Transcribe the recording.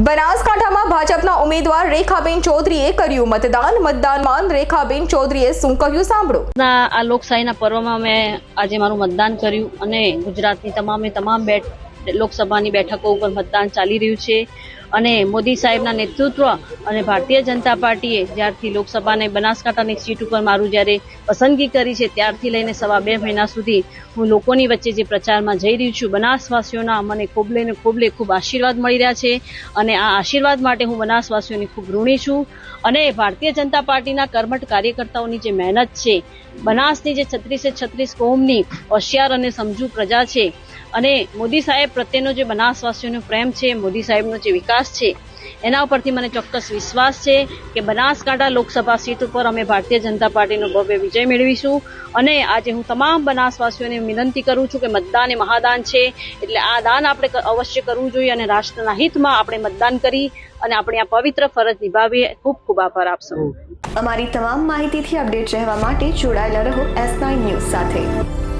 બનાસકાંઠામાં ભાજપના ઉમેદવાર રેખાબેન ચૌધરીએ કર્યું મતદાન. મતદાનમાં રેખાબેન ચૌધરીએ શું કહ્યું સાંભળો. આ લોકશાહીના પર્વમાં મેં આજે મારું મતદાન કર્યું અને ગુજરાતની તમામે તમામ બેઠ લોકસભાની બેઠકો ઉપર મતદાન ચાલી રહ્યું છે. અને મોદી સાહેબના નેતૃત્વ અને ભારતીય જનતા પાર્ટીએ જ્યારથી લોકસભાને બનાસકાંઠાની સીટ ઉપર મારું જ્યારે પસંદગી કરી છે, ત્યારથી લઈને સવા બે મહિના સુધી હું લોકોની વચ્ચે જે પ્રચારમાં જઈ રહી છું, બનાસવાસીઓના મને ખૂબલે ને ખૂબલે ખૂબ આશીર્વાદ મળી રહ્યા છે અને આ આશીર્વાદ માટે હું બનાસવાસીઓની ખૂબ ઋણી છું અને ભારતીય જનતા પાર્ટીના કર્મઠ કાર્યકર્તાઓની જે મહેનત છે, બનાસની જે છત્રીસે છત્રીસ કોમની હોશિયાર અને સમજુ પ્રજા છે અને મોદી સાહેબ પ્રત્યેનો જે બનાસવાસીઓનો પ્રેમ છે, મોદી સાહેબનો જે વિકાસ છે, એના ઉપરથી મને ચોક્કસ વિશ્વાસ છે કે બનાસકાંઠા લોકસભા સીટ ઉપર અમે ભારતીય જનતા પાર્ટીનો ભવ્ય વિજય મેળવીશું. અને આજે હું તમામ બનાસવાસીઓને વિનંતી કરું છું કે મતદાન એ મહાદાન છે, એટલે આ દાન આપણે અવશ્ય કરવું જોઈએ અને રાષ્ટ્રના હિતમાં આપણે મતદાન કરી અને આપણે આ પવિત્ર ફરજ નિભાવીએ. ખૂબ ખૂબ આભાર આપશો અમારી તમામ માહિતીથી અપડેટ રહેવા માટે જોડાયેલા રહો એસ ન્યૂઝ સાથે.